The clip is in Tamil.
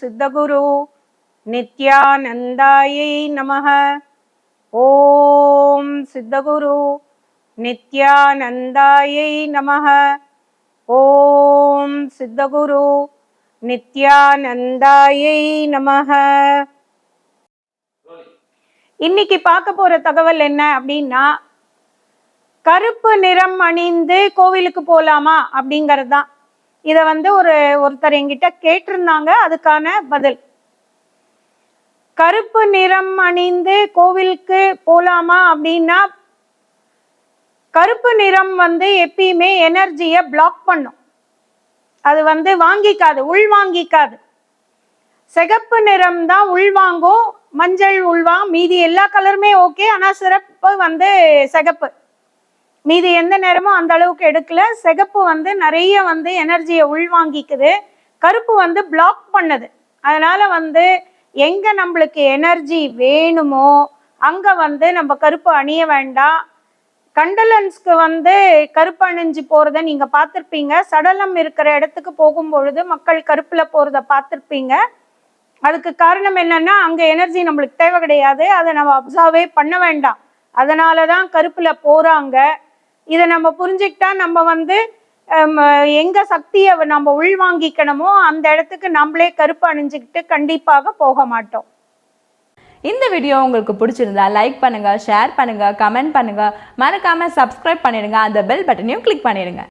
சித்தகுரு நித்யானந்தாயை நமக. ஓம் சித்தகுரு நித்யானந்தாயை நமக. ஓம் சித்தகுரு நித்யானந்தாயை நமக. இன்னைக்கு பார்க்க போற தகவல் என்ன அப்படின்னா கருப்பு நிறம் அணிந்து கோவிலுக்கு போலாமா அப்படிங்கிறது தான் இதை வந்து ஒரு ஒருத்தர் என்கிட்ட கேட்டிருந்தாங்க அதுக்கான பதில். கருப்பு நிறம் அணிந்து கோவிலுக்கு போலாமா அப்படின்னா கருப்பு நிறம் வந்து எப்பயுமே எனர்ஜியை பிளாக் பண்ணும். அது வந்து வாங்கிக்காது உள் வாங்கிக்காது சிகப்பு நிறம் தான் உள்வாங்கும் மஞ்சள் உள்வாங்க மீதி எல்லா கலருமே ஓகே ஆனால் சிறப்பு வந்து சிகப்பு. மீதி எந்த நேரமும் அந்த அளவுக்கு எடுக்கல. சிகப்பு வந்து நிறைய வந்து எனர்ஜியை உள்வாங்கிக்குது. கருப்பு வந்து பிளாக் பண்ணுது. அதனால வந்து எங்க நம்மளுக்கு எனர்ஜி வேணுமோ அங்க வந்து நம்ம கருப்பு அணிய வேண்டாம். கண்டலன்ஸ்க்கு வந்து கருப்பு அணிஞ்சு போறத நீங்க பார்த்துருப்பீங்க. சடலம் இருக்கிற இடத்துக்கு போகும் பொழுது மக்கள் கருப்புல போறத பார்த்துருப்பீங்க. அதுக்கு காரணம் என்னன்னா அங்க எனர்ஜி நம்மளுக்கு தேவை கிடையாது. அதை நம்ம அப்சர்வே பண்ண வேண்டாம். அதனால தான் கருப்புல போறாங்க. இதை நம்ம புரிஞ்சுக்கிட்டா நம்ம வந்து எங்க சக்தியை நம்ம உள்வாங்கிக்கணுமோ அந்த இடத்துக்கு நம்மளே கருப்பு அணிஞ்சுக்கிட்டு கண்டிப்பாக போக மாட்டோம். இந்த வீடியோ உங்களுக்கு பிடிச்சிருந்தா லைக் பண்ணுங்க ஷேர் பண்ணுங்க கமெண்ட் பண்ணுங்க. மறக்காம சப்ஸ்கிரைப் பண்ணிடுங்க. அந்த பெல் பட்டனையும் கிளிக் பண்ணிடுங்க.